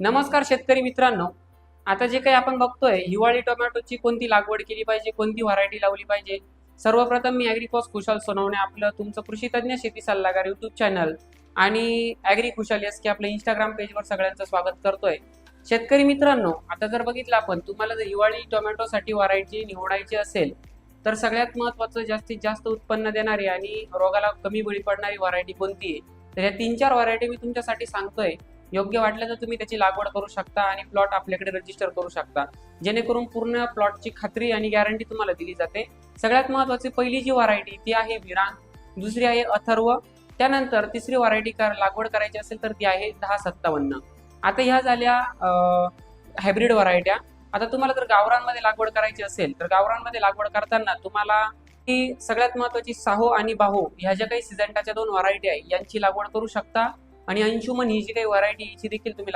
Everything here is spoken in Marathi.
नमस्कार शेतकरी मित्रांनो. आता जे काही आपण बघतोय हिवाळी टोमॅटोची कोणती लागवड केली पाहिजे कोणती व्हरायटी लावली पाहिजे सर्वप्रथम मी ॲग्रिकॉस खुशाल सोनवणे आपलं तुमचं कृषी तज्ज्ञ शेती सल्लागार युट्यूब चॅनल आणि ॲग्री खुशाल एस की आपलं इंस्टाग्राम पेजवर सगळ्यांचं स्वागत करतोय. शेतकरी मित्रांनो आता जर बघितलं आपण तुम्हाला जर हिवाळी टोमॅटोसाठी व्हरायटी निवडायची असेल तर सगळ्यात महत्त्वाचं जास्तीत जास्त उत्पन्न देणारी आणि रोगाला कमी बळी पडणारी व्हरायटी कोणती आहे? तर या तीन चार व्हरायटी मी तुमच्यासाठी सांगतोय. योग्य वाटलं तर तुम्ही त्याची लागवड करू शकता आणि प्लॉट आपल्याकडे रजिस्टर करू शकता. जेणेकरून पूर्ण प्लॉटची खात्री आणि गॅरंटी तुम्हाला दिली जाते. सगळ्यात महत्वाची पहिली जी व्हरायटी ती आहे विरांग दुसरी आहे अथर्व त्यानंतर तिसरी व्हरायटी लागवड करायची असेल तर ती आहे दहा सत्तावन्न. आता ह्या झाल्या हायब्रिड व्हरायट्या आता तुम्हाला जर गावरांमध्ये लागवड करायची असेल तर गावरांमध्ये लागवड करताना तुम्हाला ही सगळ्यात महत्वाची साहो आणि बाहो ह्या ज्या काही सिजंटाच्या दोन व्हरायटी आहे यांची लागवड करू शकता. आणि अंशुमन ही जी काही व्हरायटी हिची देखील तुम्ही